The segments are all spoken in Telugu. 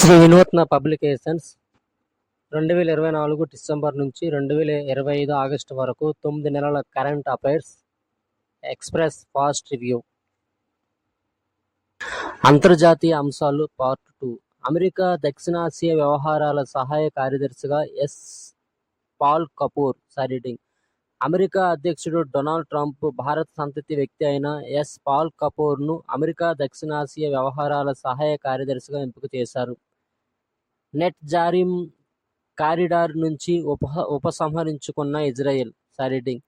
శ్రీ వినూత్న పబ్లికేషన్స్ రెండు వేల ఇరవై నాలుగు డిసెంబర్ నుంచి రెండు వేల ఇరవై ఐదు ఆగస్టు వరకు తొమ్మిది నెలల current affairs express fast review. అంతర్జాతీయ అంశాలు పార్ట్ టూ. అమెరికా దక్షిణాసియా వ్యవహారాల సహాయ కార్యదర్శిగా ఎస్ పాల్ కపూర్ సైడింగ్. అమెరికా అధ్యక్షుడు డొనాల్డ్ ట్రంప్ భారత సంతతి వ్యక్తి అయిన ఎస్ పాల్ కపూర్ను అమెరికా దక్షిణాసియా వ్యవహారాల సహాయ కార్యదర్శిగా ఎంపిక చేశారు. నెట్ జారిం కారిడార్ నుంచి ఉప ఉపసంహరించుకున్న ఇజ్రాయెల్. సారిడింగ్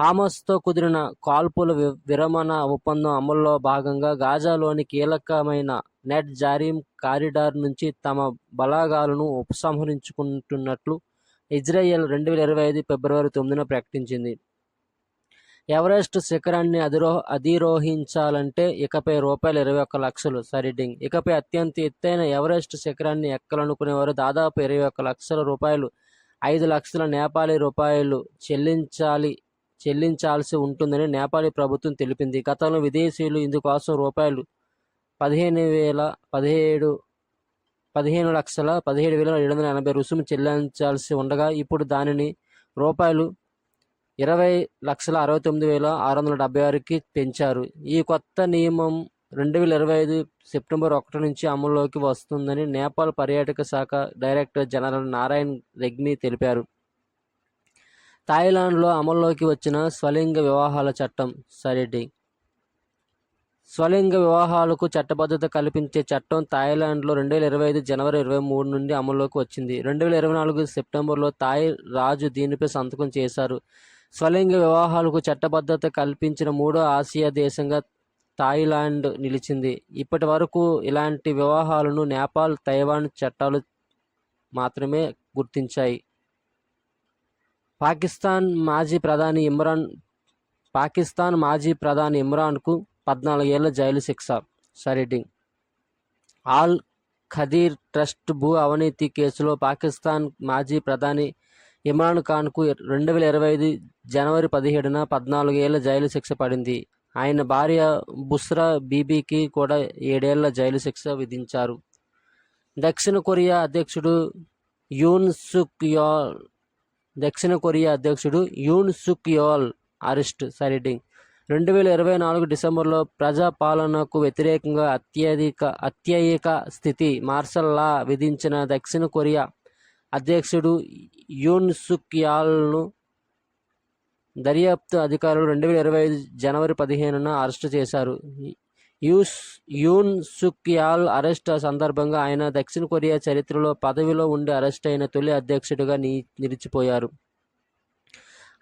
హామస్తో కుదిరిన కాల్పుల వి- విరమణ ఒప్పందం అమల్లో భాగంగా గాజాలోని కీలకమైన నెట్ జారీం కారిడార్ నుంచి తమ బలాగాలను ఉపసంహరించుకుంటున్నట్లు ఇజ్రాయెల్ రెండు వేల ఇరవై ఐదు ఫిబ్రవరి తొమ్మిదిన ప్రకటించింది. ఎవరెస్ట్ శిఖరాన్ని అధిరో అధిరోహించాలంటే ఇకపై రూపాయలు ఇరవై ఒక్క లక్షలు. సరిడింగ్ ఇకపై అత్యంత ఎత్తైన ఎవరెస్ట్ శిఖరాన్ని ఎక్కాలనుకునేవారు దాదాపు ఇరవై ఒక్క లక్షల రూపాయలు. ఐదు లక్షల నేపాలీ రూపాయలు చెల్లించాలి చెల్లించాల్సి ఉంటుందని నేపాలీ ప్రభుత్వం తెలిపింది. గతంలో విదేశీయులు ఇందుకోసం రూపాయలు పదిహేను వేల పదిహేడు పదిహేను లక్షల పదిహేడు వేల ఏడు వందల ఎనభై రుసుము చెల్లించాల్సి ఉండగా ఇప్పుడు దానిని రూపాయలు ఇరవై లక్షల అరవై తొమ్మిది వేల ఆరు వందల డెబ్బై ఆరుకి పెంచారు. ఈ కొత్త నియమం రెండు వేల ఇరవై ఐదు సెప్టెంబర్ ఒకటి నుంచి అమల్లోకి వస్తుందని నేపాల్ పర్యాటక శాఖ డైరెక్టర్ జనరల్ నారాయణ్ రెగ్ని తెలిపారు. థాయిలాండ్లో అమల్లోకి వచ్చిన స్వలింగ వివాహాల చట్టం సరిడి స్వలింగ వివాహాలకు చట్టబద్ధత కల్పించే చట్టం థాయిలాండ్లో రెండు వేల ఇరవై ఐదు జనవరి ఇరవై మూడు నుండి అమల్లోకి వచ్చింది. రెండు వేల ఇరవై నాలుగు సెప్టెంబర్లో థాయ్ రాజు దీనిపై సంతకం చేశారు. స్వలింగ వివాహాలకు చట్టబద్ధత కల్పించిన మూడో ఆసియా దేశంగా థాయిలాండ్ నిలిచింది. ఇప్పటి వరకు ఇలాంటి వివాహాలను నేపాల్ తైవాన్ చట్టాలు మాత్రమే గుర్తించాయి. పాకిస్తాన్ మాజీ ప్రధాని ఇమ్రాన్ పాకిస్తాన్ మాజీ ప్రధాని ఇమ్రాన్కు పద్నాలుగేళ్ళ జైలు శిక్ష. సరిడింగ్ ఆల్ ఖదీర్ ట్రస్ట్ భూ అవినీతి కేసులో పాకిస్తాన్ మాజీ ప్రధాని ఇమ్రాన్ ఖాన్కు రెండు వేల ఇరవై ఐదు జనవరి పదిహేడున పద్నాలుగేళ్ళ జైలు శిక్ష పడింది. ఆయన భార్య బుస్రా బీబీకి కూడా ఏడేళ్ళ జైలు శిక్ష విధించారు. దక్షిణ కొరియా అధ్యక్షుడు యూన్ సుక్ యోల్ దక్షిణ కొరియా అధ్యక్షుడు యూన్ సుక్ యోల్ అరెస్ట్. సరిడింగ్ రెండు వేల ఇరవై నాలుగు డిసెంబర్లో ప్రజాపాలనకు వ్యతిరేకంగా అత్యధిక అత్యయిక స్థితి మార్షల్ లా విధించిన దక్షిణ కొరియా అధ్యక్షుడు యూన్ సుక్ యాల్ను దర్యాప్తు అధికారులు రెండు వేల ఇరవై ఐదు జనవరి పదిహేనున అరెస్టు చేశారు. యూస్ యూన్ సుక్ యాల్ అరెస్ట్ సందర్భంగా ఆయన దక్షిణ కొరియా చరిత్రలో పదవిలో ఉండి అరెస్ట్ అయిన తొలి అధ్యక్షుడిగా ని నిలిచిపోయారు.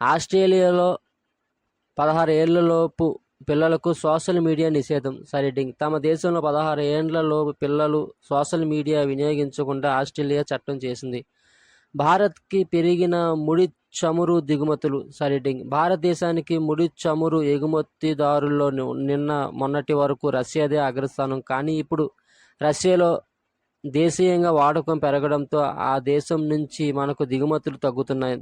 ఆస్ట్రేలియాలో పదహారు ఏళ్ళలోపు పిల్లలకు సోషల్ మీడియా నిషేధం సరిడింగ్. తమ దేశంలో పదహారు ఏళ్ళలోపు పిల్లలు సోషల్ మీడియా వినియోగించకుండా ఆస్ట్రేలియా చట్టం చేసింది. భారత్కి పెరిగిన ముడి చమురు దిగుమతులు సరిడింగ్. భారతదేశానికి ముడి చమురు ఎగుమతిదారుల్లో నిన్న మొన్నటి వరకు రష్యాదే అగ్రస్థానం. కానీ ఇప్పుడు రష్యాలో దేశీయంగా వాడకం పెరగడంతో ఆ దేశం నుంచి మనకు దిగుమతులు తగ్గుతున్నాయి.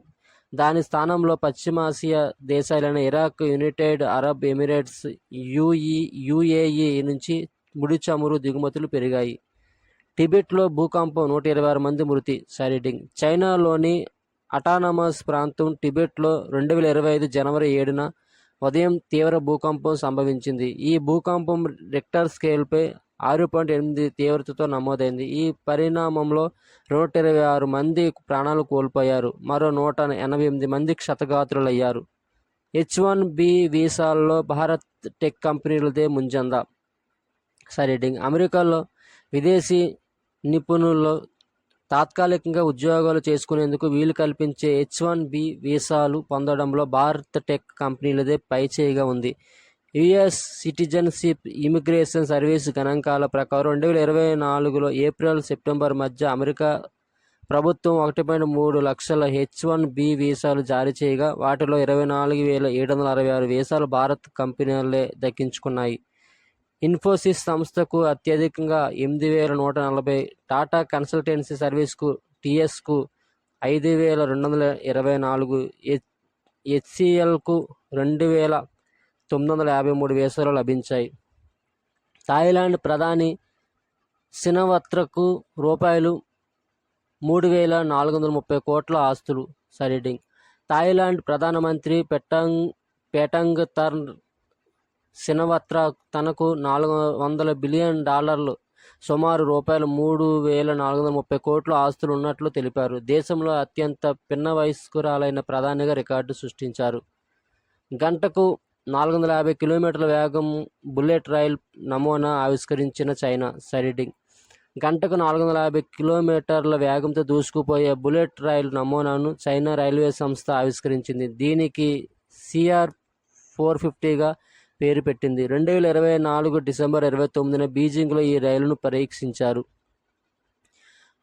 దాని స్థానంలో పశ్చిమాసియా దేశాలైన Iraq United Arab Emirates UE UAE నుంచి ముడి చమురు దిగుమతులు పెరిగాయి. టిబెట్లో భూకంపం నూట ఇరవై ఆరు మంది మృతి సైడింగ్ చైనాలోని అటానమస్ ప్రాంతం టిబెట్లో రెండు వేల ఇరవై ఐదు జనవరి ఏడున ఉదయం తీవ్ర భూకంపం సంభవించింది. ఈ భూకంపం రిక్టర్ స్కేల్పై ఆరు పాయింట్ ఎనిమిది తీవ్రతతో నమోదైంది. ఈ పరిణామంలో నూట ఇరవై ఆరు మంది ప్రాణాలు కోల్పోయారు. మరో నూట ఎనభై ఎనిమిది మంది క్షతగాత్రులయ్యారు. హెచ్ వన్ బి వీసాల్లో భారత్ టెక్ కంపెనీలదే ముంజందా. సైడింగ్ అమెరికాలో విదేశీ నిపుణుల్లో తాత్కాలికంగా ఉద్యోగాలు చేసుకునేందుకు వీలు కల్పించే హెచ్ వన్ బి వీసాలు పొందడంలో భారత్ టెక్ కంపెనీలదే పైచేయిగా ఉంది. యుఎస్ సిటిజన్షిప్ ఇమిగ్రేషన్ సర్వీస్ గణాంకాల ప్రకారం రెండు వేల ఇరవై నాలుగులో ఏప్రిల్ సెప్టెంబర్ మధ్య అమెరికా ప్రభుత్వం ఒకటి పాయింట్ మూడు లక్షల హెచ్ వన్ బి వీసాలు జారీ చేయగా వాటిలో ఇరవై నాలుగు వేల ఏడు వందల అరవై ఆరు వీసాలు భారత్ కంపెనీలే దక్కించుకున్నాయి. ఇన్ఫోసిస్ సంస్థకు అత్యధికంగా ఎనిమిది వేల నూట నలభై టాటా కన్సల్టెన్సీ సర్వీస్కు టీఎస్కు ఐదు వేల రెండు వందల ఇరవై నాలుగు హెచ్సిఎల్కు రెండు వేల తొమ్మిది వందల యాభై మూడు వీసాలు లభించాయి. థాయిలాండ్ ప్రధాని సినవత్రకు రూపాయలు మూడు వేల నాలుగు వందల ముప్పై కోట్ల ఆస్తులు సరిడింగ్ థాయిలాండ్ ప్రధానమంత్రి పెటంగ్ పెటంగ్ తర్న్ సినవత్ర తనకు నాలుగు వందల బిలియన్ డాలర్లు సుమారు రూపాయలు మూడు వేల నాలుగు వందల ముప్పై కోట్ల ఆస్తులు ఉన్నట్లు తెలిపారు. దేశంలో అత్యంత పిన్న వయస్కురాలైన ప్రధానిగా రికార్డు సృష్టించారు. గంటకు నాలుగు వందల యాభై కిలోమీటర్ల వేగం బుల్లెట్ రైల్ నమూనా ఆవిష్కరించిన చైనా సరిడింగ్. గంటకు నాలుగు వందల యాభై కిలోమీటర్ల వేగంతో దూసుకుపోయే బుల్లెట్ రైలు నమూనాను చైనా రైల్వే సంస్థ ఆవిష్కరించింది. దీనికి సిఆర్ ఫోర్ ఫిఫ్టీగా పేరు పెట్టింది. రెండు వేల ఇరవై నాలుగు డిసెంబర్ ఇరవై తొమ్మిదిన బీజింగ్లో ఈ రైలును పరీక్షించారు.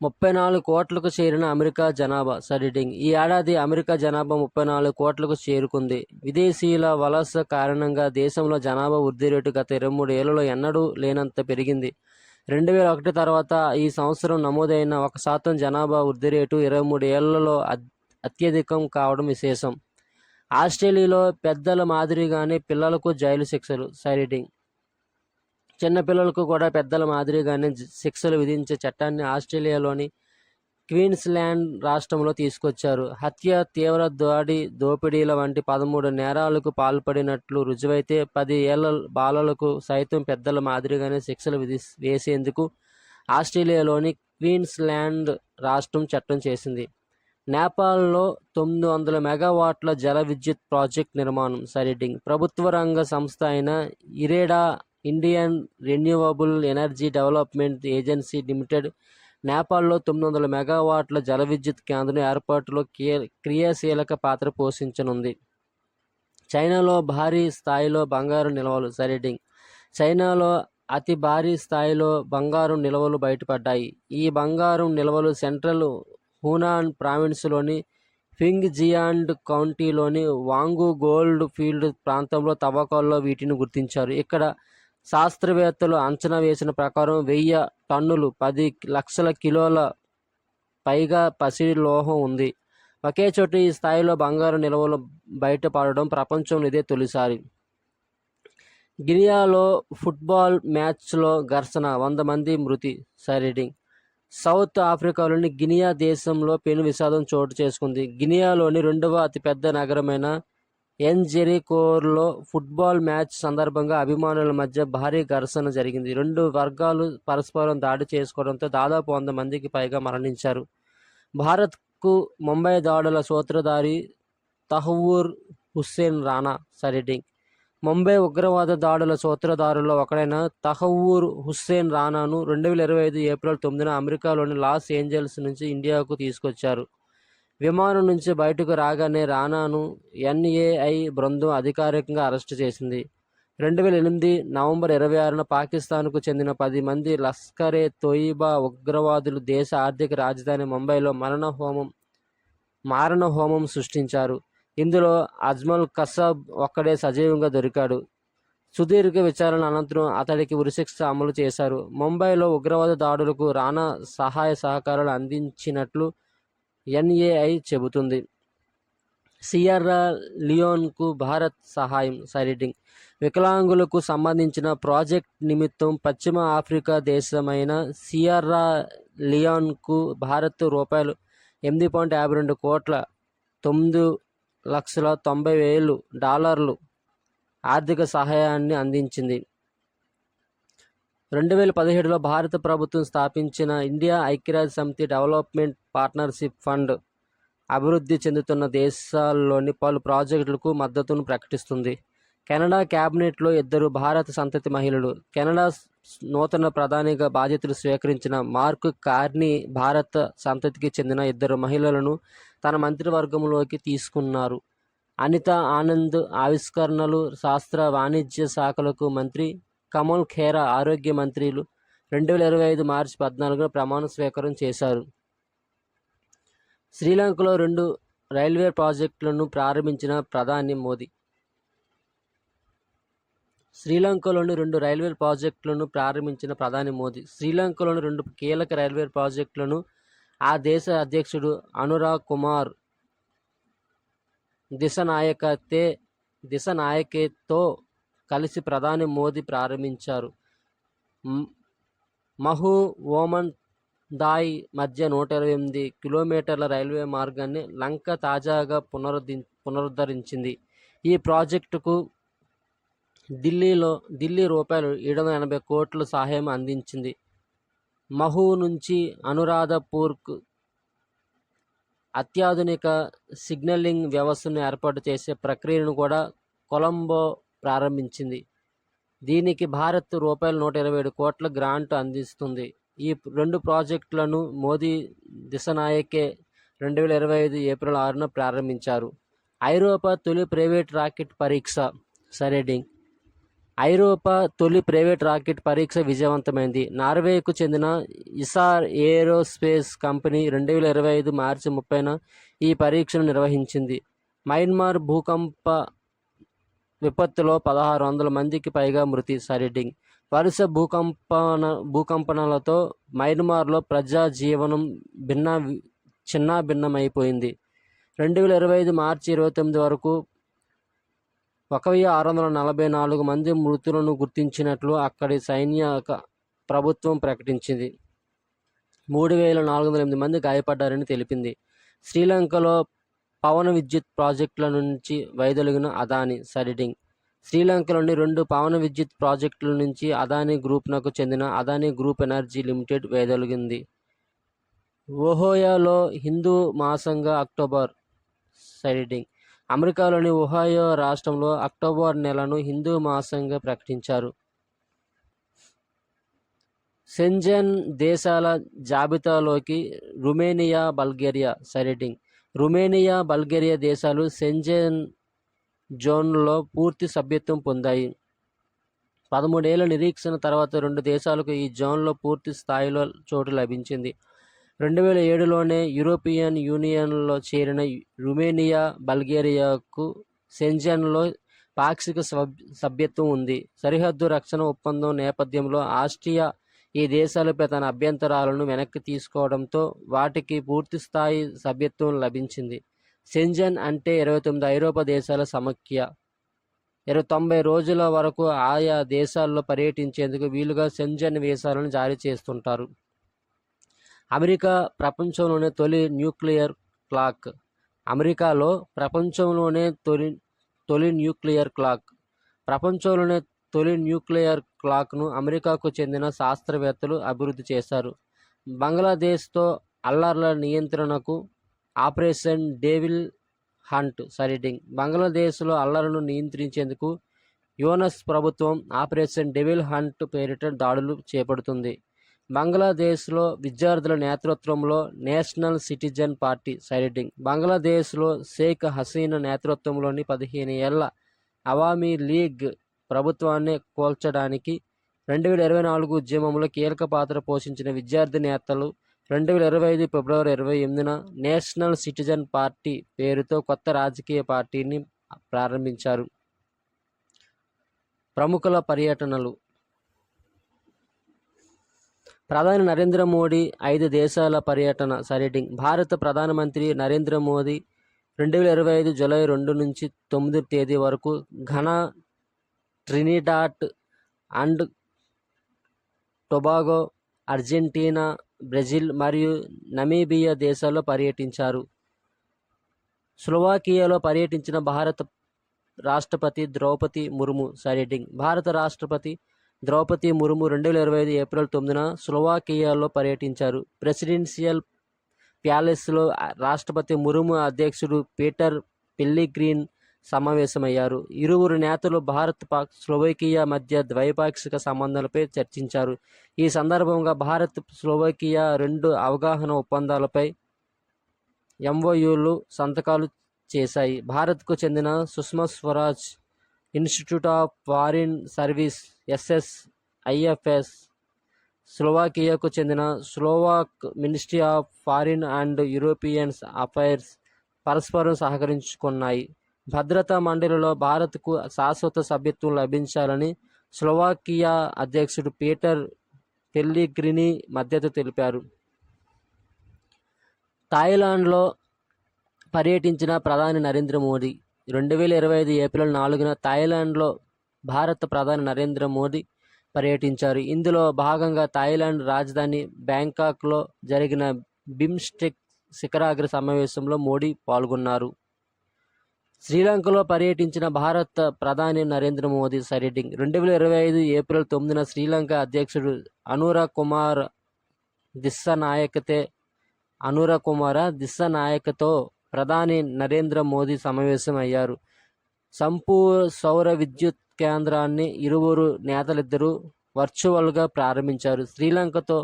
ముప్పై నాలుగు కోట్లకు చేరిన అమెరికా జనాభా. సరిడింగ్ ఈ ఏడాది అమెరికా జనాభా ముప్పై నాలుగు కోట్లకు చేరుకుంది. విదేశీయుల వలస కారణంగా దేశంలో జనాభా వృద్ధి రేటు గత ఇరవై మూడు ఏళ్ళలో ఎన్నడూ లేనంత పెరిగింది. రెండు వేల ఒకటి తర్వాత ఈ సంవత్సరం నమోదైన ఒక శాతం జనాభా వృద్ధి రేటు ఇరవై మూడు ఏళ్ళలో అత్యధికం కావడం విశేషం. ఆస్ట్రేలియాలో పెద్దల మాదిరిగానే పిల్లలకు జైలు శిక్షలు. సైడింగ్ చిన్నపిల్లలకు కూడా పెద్దల మాదిరిగానే శిక్షలు విధించే చట్టాన్ని ఆస్ట్రేలియాలోని క్వీన్స్లాండ్ రాష్ట్రంలో తీసుకొచ్చారు. హత్య తీవ్ర దాడి దోపిడీల వంటి పదమూడు నేరాలకు పాల్పడినట్లు రుజువైతే పది ఏళ్ళ బాలలకు సైతం పెద్దల మాదిరిగానే శిక్షలు విధి వేసేందుకు ఆస్ట్రేలియాలోని క్వీన్స్లాండ్ రాష్ట్రం చట్టం చేసింది. నేపాల్లో తొమ్మిది వందల మెగావాట్ల జల విద్యుత్ ప్రాజెక్ట్ నిర్మాణం సరిడింగ్ ప్రభుత్వ రంగ సంస్థ అయిన IREDA Indian renewable energy development agency limited నేపాల్లో తొమ్మిది వందల మెగావాట్ల జల విద్యుత్ కేంద్రం ఏర్పాటులో కీ- క్రియాశీలక పాత్ర పోషించనుంది. చైనాలో భారీ స్థాయిలో బంగారు నిల్వలు సరిడింగ్ చైనాలో అతి భారీ స్థాయిలో బంగారం నిల్వలు బయటపడ్డాయి. ఈ బంగారం నిల్వలు సెంట్రల్ హూనాన్ ప్రావిన్స్లోని ఫింగ్ జియాండ్ కౌంటీలోని వాంగు గోల్డ్ ఫీల్డ్ ప్రాంతంలో తవ్వకాల్లో వీటిని గుర్తించారు. ఇక్కడ శాస్త్రవేత్తలు అంచనా వేసిన ప్రకారం వెయ్యి టన్నులు పది లక్షల కిలోల పైగా పసిడి లోహం ఉంది. ఒకే చోట ఈ స్థాయిలో బంగారు నిల్వలు బయటపడడం ప్రపంచంలో ఇదే తొలిసారి. గినియాలో ఫుట్బాల్ మ్యాచ్లో ఘర్షణ వంద మంది మృతి సైడింగ్ సౌత్ ఆఫ్రికాలోని గినియా దేశంలో పెను విషాదం చోటు చేసుకుంది. గినియాలోని రెండవ అతిపెద్ద నగరమైన ఎన్జెరికోర్లో ఫుట్బాల్ మ్యాచ్ సందర్భంగా అభిమానుల మధ్య భారీ ఘర్షణ జరిగింది. రెండు వర్గాలు పరస్పరం దాడి చేసుకోవడంతో దాదాపు వంద మందికి పైగా మరణించారు. భారత్కు ముంబై దాడుల సూత్రధారి తహవూర్ హుస్సేన్ రాణా సరిడింగ్ ముంబై ఉగ్రవాద దాడుల సూత్రధారుల్లో ఒకడైన తహవూర్ హుస్సేన్ రానాను రెండు వేల ఇరవై ఐదు ఏప్రిల్ తొమ్మిదిన అమెరికాలోని లాస్ ఏంజల్స్ నుంచి ఇండియాకు తీసుకొచ్చారు. విమానం నుంచి బయటకు రాగానే రానాను ఎన్ఏఐ బృందం అధికారికంగా అరెస్టు చేసింది. రెండు వేల ఎనిమిది నవంబర్ ఇరవై ఆరున పాకిస్తాన్కు చెందిన పది మంది లస్కరే తోయిబా ఉగ్రవాదులు దేశ ఆర్థిక రాజధాని ముంబైలో మరణ హోమం మారణ హోమం సృష్టించారు. ఇందులో అజ్మల్ కసాబ్ ఒక్కడే సజీవంగా దొరికాడు. సుదీర్ఘ విచారణ అనంతరం అతడికి ఉరిశిక్ష అమలు చేశారు. ముంబైలో ఉగ్రవాద దాడులకు రానా సహాయ సహకారాలు అందించినట్లు ఎన్ఏఐ చెబుతుంది. సియర్రా లియోన్కు భారత్ సహాయం సైడింగ్ వికలాంగులకు సంబంధించిన ప్రాజెక్ట్ నిమిత్తం పశ్చిమ ఆఫ్రికా దేశమైన సియర్రా లియోన్కు భారత్ రూపాయలు ఎనిమిది పాయింట్ యాభై రెండు కోట్ల తొమ్మిది లక్షల తొంభై వేలు డాలర్లు ఆర్థిక సహాయాన్ని అందించింది. రెండు వేల పదిహేడులో భారత ప్రభుత్వం స్థాపించిన ఇండియా ఐక్యరాజ్య సమితి డెవలప్మెంట్ పార్ట్నర్షిప్ ఫండ్ అభివృద్ధి చెందుతున్న దేశాల్లోని పలు ప్రాజెక్టులకు మద్దతును ప్రకటిస్తుంది. కెనడా క్యాబినెట్లో ఇద్దరు భారత సంతతి మహిళలు. కెనడా నూతన ప్రధానిగా బాధ్యతలు స్వీకరించిన మార్క్ కార్ని భారత సంతతికి చెందిన ఇద్దరు మహిళలను తన మంత్రివర్గంలోకి తీసుకున్నారు. అనిత ఆనంద్ ఆవిష్కరణలు శాస్త్ర వాణిజ్య శాఖలకు మంత్రి కమల్ ఖేరా ఆరోగ్య మంత్రులు రెండు వేల ఇరవై ఐదు మార్చి పద్నాలుగున ప్రమాణ స్వీకారం చేశారు. శ్రీలంకలో రెండు రైల్వే ప్రాజెక్టులను ప్రారంభించిన ప్రధాని మోదీ. శ్రీలంకలోని రెండు రైల్వే ప్రాజెక్టులను ప్రారంభించిన ప్రధాని మోదీ. శ్రీలంకలోని రెండు కీలక రైల్వే ప్రాజెక్టులను ఆ దేశ అధ్యక్షుడు అనురాగ్ కుమార్ దిశ నాయకతే దిశ నాయకేతో కలిసి ప్రధాని మోదీ ప్రారంభించారు. మహు ఓమన్ దాయ్ మధ్య నూట ఇరవై ఎనిమిది కిలోమీటర్ల రైల్వే మార్గాన్ని లంక తాజాగా పునరుద్ధి పునరుద్ధరించింది. ఈ ప్రాజెక్టుకు ఢిల్లీలో ఢిల్లీ రూపాయలు ఏడు వందల ఎనభై కోట్ల సహాయం అందించింది. మహు నుంచి అనురాధపూర్కు అత్యాధునిక సిగ్నలింగ్ వ్యవస్థను ఏర్పాటు చేసే ప్రక్రియను కూడా కొలంబో ప్రారంభించింది. దీనికి భారత్ రూపాయలు నూట ఇరవై ఏడు కోట్ల గ్రాంట్ అందిస్తుంది. ఈ రెండు ప్రాజెక్టులను మోదీ దిశనాయకే రెండు వేల ఇరవై ఐదు ఏప్రిల్ ఆరున ప్రారంభించారు. ఐరోపా తొలి ప్రైవేట్ రాకెట్ పరీక్ష. సరేడింగ్ ఐరోపా తొలి ప్రైవేట్ రాకెట్ పరీక్ష విజయవంతమైంది. నార్వేకు చెందిన ఇసార్ ఏరోస్పేస్ కంపెనీ రెండు వేల ఇరవై ఐదు మార్చి ముప్పైన ఈ పరీక్షను నిర్వహించింది. మయన్మార్ భూకంప విపత్తులో పదహారు వందల మందికి పైగా మృతి సరిడింగ్ వరుస భూకంపన భూకంపనలతో మయన్మార్లో ప్రజా జీవనం భిన్న చిన్న భిన్నమైపోయింది రెండు వేల ఇరవై ఐదు మార్చి ఇరవై తొమ్మిది వరకు ఒక వెయ్యి ఆరు వందల నలభై నాలుగు మంది మృతులను గుర్తించినట్లు అక్కడి సైన్య ప్రభుత్వం ప్రకటించింది. మూడు వేల నాలుగు వందల ఎనిమిది మంది గాయపడ్డారని తెలిపింది. శ్రీలంకలో పవన విద్యుత్ ప్రాజెక్టుల నుంచి వైదొలిగిన అదాని సరిడింగ్. శ్రీలంకలోని రెండు పవన విద్యుత్ ప్రాజెక్టుల నుంచి అదాని గ్రూప్నకు చెందిన అదాని గ్రూప్ ఎనర్జీ లిమిటెడ్ వేదొలిగింది. ఓహోయాలో హిందూ మాసంగా అక్టోబర్ సైడింగ్ అమెరికాలోని ఓహాయో రాష్ట్రంలో అక్టోబర్ నెలను హిందూ మాసంగా ప్రకటించారు. సెంజన్ దేశాల జాబితాలోకి రుమేనియా బల్గేరియా సైడింగ్ రుమేనియా బల్గేరియా దేశాలు సెంజెన్ జోన్లో పూర్తి సభ్యత్వం పొందాయి. పదమూడేళ్ళ నిరీక్షణ తర్వాత రెండు దేశాలకు ఈ జోన్లో పూర్తి స్థాయిలో చోటు లభించింది. రెండు వేల ఏడులోనే యూరోపియన్ యూనియన్లో చేరిన రుమేనియా బల్గేరియాకు సెంజన్లో పాక్షిక సభ్యత్వం ఉంది. సరిహద్దు రక్షణ ఒప్పందం నేపథ్యంలో ఆస్ట్రియా ఈ దేశాలపై తన అభ్యంతరాలను వెనక్కి తీసుకోవడంతో వాటికి పూర్తిస్థాయి సభ్యత్వం లభించింది. సెంజన్ అంటే ఇరవై తొమ్మిది ఐరోపా దేశాల సమఖ్య. ఇరవై తొంభై రోజుల వరకు ఆయా దేశాల్లో పర్యటించేందుకు వీలుగా సెంజన్ వీసాలను జారీ చేస్తుంటారు. అమెరికా ప్రపంచంలోనే తొలి న్యూక్లియర్ క్లాక్. అమెరికాలో ప్రపంచంలోనే తొలి తొలి న్యూక్లియర్ క్లాక్. ప్రపంచంలోనే తొలి న్యూక్లియర్ క్లాక్ను అమెరికాకు చెందిన శాస్త్రవేత్తలు అభివృద్ధి చేశారు. బంగ్లాదేశ్తో అల్లర్ల నియంత్రణకు ఆపరేషన్ డేవిల్ హంట్ సరిడింగ్ బంగ్లాదేశ్లో అల్లర్లను నియంత్రించేందుకు యోనస్ ప్రభుత్వం ఆపరేషన్ డెవిల్ హంట్ పేరిట దాడులు చేపడుతుంది. బంగ్లాదేశ్లో విద్యార్థుల నేతృత్వంలో నేషనల్ సిటిజన్ పార్టీ సైడింగ్ బంగ్లాదేశ్లో షేక్ హసీనా నేతృత్వంలోని పదిహేను ఏళ్ళ అవామీ లీగ్ ప్రభుత్వాన్ని కోల్చడానికి రెండు వేల ఇరవై నాలుగు ఉద్యమంలో కీలక పాత్ర పోషించిన విద్యార్థి నేతలు రెండు వేల ఇరవై ఐదు ఫిబ్రవరి ఇరవై ఎనిమిదిన నేషనల్ సిటిజన్ పార్టీ పేరుతో కొత్త రాజకీయ పార్టీని ప్రారంభించారు. ప్రముఖుల పర్యటనలు. ప్రధాని నరేంద్ర మోడీ ఐదు దేశాల పర్యటన సైటింగ్ భారత ప్రధానమంత్రి నరేంద్ర మోదీ రెండు వేల ఇరవై ఐదు జూలై రెండు నుంచి తొమ్మిది తేదీ వరకు Ghana Trinidad and Tobago Argentina Brazil మరియు నమీబియా దేశాల్లో పర్యటించారు. స్లోవాకియాలో పర్యటించిన భారత రాష్ట్రపతి ద్రౌపది ముర్ము సైటింగ్ భారత రాష్ట్రపతి ద్రౌపది ముర్ము రెండు వేల ఇరవై ఐదు ఏప్రిల్ తొమ్మిదిన స్లోవాకియాలో పర్యటించారు. ప్రెసిడెన్షియల్ ప్యాలెస్లో రాష్ట్రపతి ముర్ము అధ్యక్షుడు పీటర్ పెల్లిగ్రీన్ సమావేశమయ్యారు. ఇరువురు నేతలు భారత్ పాక్ స్లోవేకియా మధ్య ద్వైపాక్షిక సంబంధాలపై చర్చించారు. ఈ సందర్భంగా భారత్ స్లోవేకియా రెండు అవగాహన ఒప్పందాలపై ఎంఓయూలు సంతకాలు చేశాయి. భారత్కు చెందిన Sushma Swaraj institute of foreign service SS IFS స్లోవాకియాకు చెందిన Slovak ministry of foreign and Europeans affairs పరస్పరం సహకరించుకున్నాయి. భద్రతా మండలిలో భారత్కు శాశ్వత సభ్యత్వం లభించాలని స్లోవాకియా అధ్యక్షుడు పీటర్ పెల్లిగ్రిని మద్దతు తెలిపారు. థాయిలాండ్లో పర్యటించిన ప్రధాని నరేంద్ర మోదీ రెండు వేల ఇరవై ఐదు ఏప్రిల్ నాలుగున థాయిలాండ్లో భారత ప్రధాని నరేంద్ర మోదీ పర్యటించారు. ఇందులో భాగంగా థాయిలాండ్ రాజధాని బ్యాంకాక్లో జరిగిన బిమ్స్టెక్ శిఖరాగ్ర సమావేశంలో మోడీ పాల్గొన్నారు. శ్రీలంకలో పర్యటించిన భారత ప్రధాని నరేంద్ర మోదీ సరిడింగ్ రెండు వేల ఇరవై ఐదు ఏప్రిల్ తొమ్మిదిన శ్రీలంక అధ్యక్షుడు అనురా కుమార్ దిస్సనాయకతే అనురా కుమార దిస్సనాయకతో ప్రధాని నరేంద్ర మోదీ సమావేశం అయ్యారు సంపూర్ సౌర విద్యుత్ కేంద్రాన్ని ఇరువురు నేతలిద్దరూ వర్చువల్గా ప్రారంభించారు. శ్రీలంకతో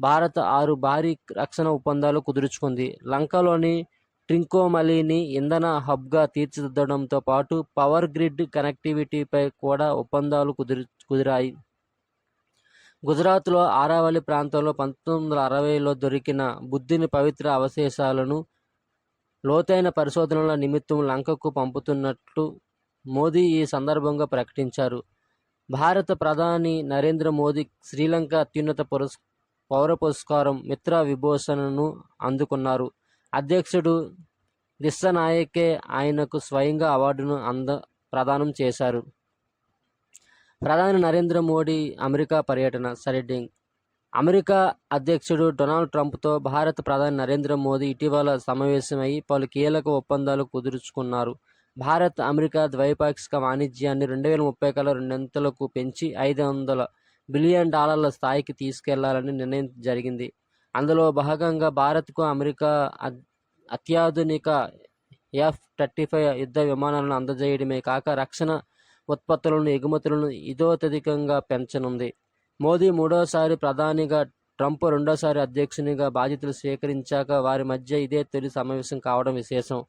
భారత్ ఆరు భారీ రక్షణ ఒప్పందాలు కుదుర్చుకుంది. లంకలోని ట్రింకోమలీని ఇంధన హబ్గా తీర్చిదిద్దడంతో పాటు పవర్ గ్రిడ్ కనెక్టివిటీపై కూడా ఒప్పందాలు కుదిరి కుదిరాయి. గుజరాత్లో ఆరావళి ప్రాంతంలో పంతొమ్మిది వందల అరవైలో దొరికిన బుద్ధుని పవిత్ర అవశేషాలను లోతైన పరిశోధనల నిమిత్తం లంకకు పంపుతున్నట్లు మోదీ ఈ సందర్భంగా ప్రకటించారు. భారత ప్రధాని నరేంద్ర మోదీ శ్రీలంక అత్యున్నత పురస్ పౌర పురస్కారం మిత్ర విభూషణను అందుకున్నారు. అధ్యక్షుడు దిస్సనాయకే ఆయనకు స్వయంగా అవార్డును అంద ప్రదానం చేశారు. ప్రధాని నరేంద్ర మోడీ అమెరికా పర్యటన సరిడ్డింగ్. అమెరికా అధ్యక్షుడు డొనాల్డ్ ట్రంప్తో భారత ప్రధాని నరేంద్ర మోదీ ఇటీవల సమావేశమై పలు కీలక ఒప్పందాలు కుదుర్చుకున్నారు. భారత్ అమెరికా ద్వైపాక్షిక వాణిజ్యాన్ని రెండు వేల ముప్పై కల రెండంతలకు పెంచి ఐదు వందల బిలియన్ డాలర్ల స్థాయికి తీసుకెళ్ళాలని నిర్ణయం జరిగింది. అందులో భాగంగా భారత్కు అమెరికా అత్యాధునిక ఎఫ్ థర్టీ ఫైవ్ యుద్ధ విమానాలను అందజేయడమే కాక రక్షణ ఉత్పత్తులను ఎగుమతులను ఇదోత్యధికంగా పెంచనుంది. మోదీ మూడోసారి ప్రధానిగా ట్రంప్ రెండోసారి అధ్యక్షునిగా బాధ్యతలు స్వీకరించాక వారి మధ్య ఇదే తొలి సమావేశం కావడం విశేషం.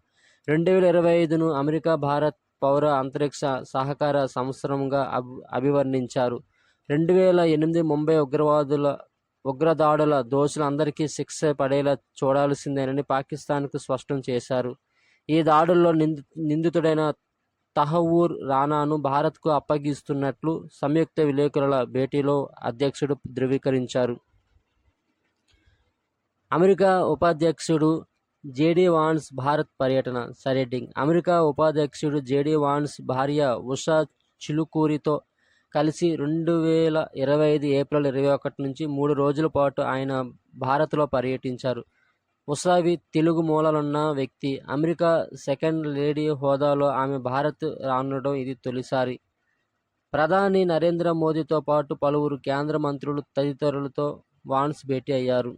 రెండు వేల ఇరవై ఐదును అమెరికా భారత్ పౌర అంతరిక్ష సహకార సంవత్సరంగా అభి అభివర్ణించారు. రెండు వేల ఎనిమిది ముంబై ఉగ్రవాదుల ఉగ్రదాడుల దోషులందరికీ శిక్ష పడేలా చూడాల్సిందేనని పాకిస్తాన్కు స్పష్టం చేశారు. ఈ దాడుల్లో నింది నిందితుడైన తహవూర్ రానాను భారత్కు అప్పగిస్తున్నట్లు సంయుక్త విలేకరుల భేటీలో అధ్యక్షుడు ధృవీకరించారు. అమెరికా ఉపాధ్యక్షుడు జేడీ వాన్స్ భారత్ పర్యటన సరెడ్డింగ్ అమెరికా ఉపాధ్యక్షుడు జేడీ వాన్స్ భార్య ఉషా చిలుకూరితో కలిసి రెండు వేల ఇరవై ఐదు ఏప్రిల్ ఇరవై ఒకటి నుంచి మూడు రోజుల పాటు ఆయన భారత్లో పర్యటించారు. ముసావి తెలుగు మూలాలున్న వ్యక్తి. అమెరికా సెకండ్ లేడీ హోదాలో ఆమె భారత్ రానడం ఇది తొలిసారి. ప్రధాని నరేంద్ర మోదీతో పాటు పలువురు కేంద్ర మంత్రులు తదితరులతో వాన్స్ భేటీ అయ్యారు.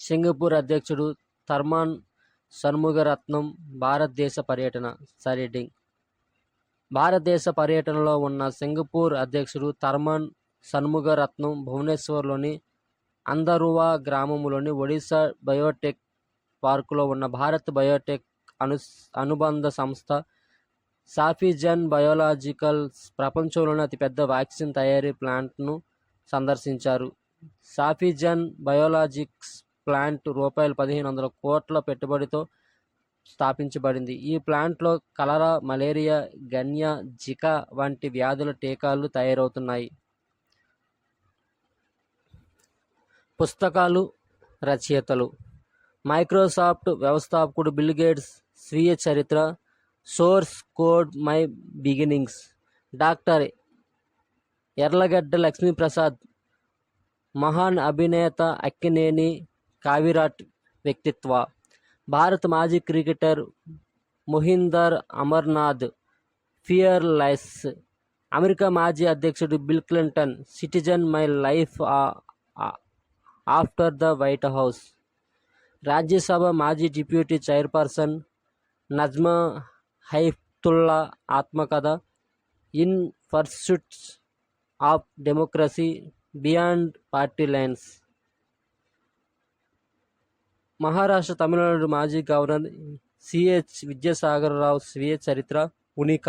సింగపూర్ అధ్యక్షుడు థర్మాన్ షణ్ముగరత్నం భారతదేశ పర్యటన. సరెడ్డింగ్ భారతదేశ పర్యటనలో ఉన్న సింగపూర్ అధ్యక్షుడు తర్మన్ షణ్ముగరత్నం భువనేశ్వర్లోని అందరువా గ్రామంలోని ఒడిశా బయోటెక్ పార్కులో ఉన్న భారత్ బయోటెక్ అను అనుబంధ సంస్థ సాఫీజన్ బయోలాజికల్స్ ప్రపంచంలోని అతిపెద్ద వ్యాక్సిన్ తయారీ ప్లాంట్ను సందర్శించారు. సాఫీజన్ బయోలాజిక్స్ ప్లాంట్ రూపాయలు పదిహేను వందల కోట్ల పెట్టుబడితో స్థాపించబడింది. ఈ ప్లాంట్లో కలరా మలేరియా గన్య జికా వంటి వ్యాధుల టీకాలు తయారవుతున్నాయి. పుస్తకాలు రచయితలు. మైక్రోసాఫ్ట్ వ్యవస్థాపకుడు బిల్ గేట్స్ స్వీయ చరిత్ర source code my beginnings. Doctor Yarlagadda Lakshmiprasad Mahan Abhineta Akkineni కావిరాట్ వ్యక్తిత్వ. భారత మాజీ cricketer Mohinder Amarnath fearless America మాజీ అధ్యక్షుడు Bill Clinton citizen my life after the White House. Rajya Sabha మాజీ డిప్యూటీ చైర్పర్సన్ నజ్మా హైఫ్తుల్లా ఆత్మకథ in pursuits of democracy beyond party lines. Maharashtra Tamil Nadu మాజీ గవర్నర్ సిహెచ్ విద్యాసాగర్ రావు స్వీయ చరిత్ర ఉనిక.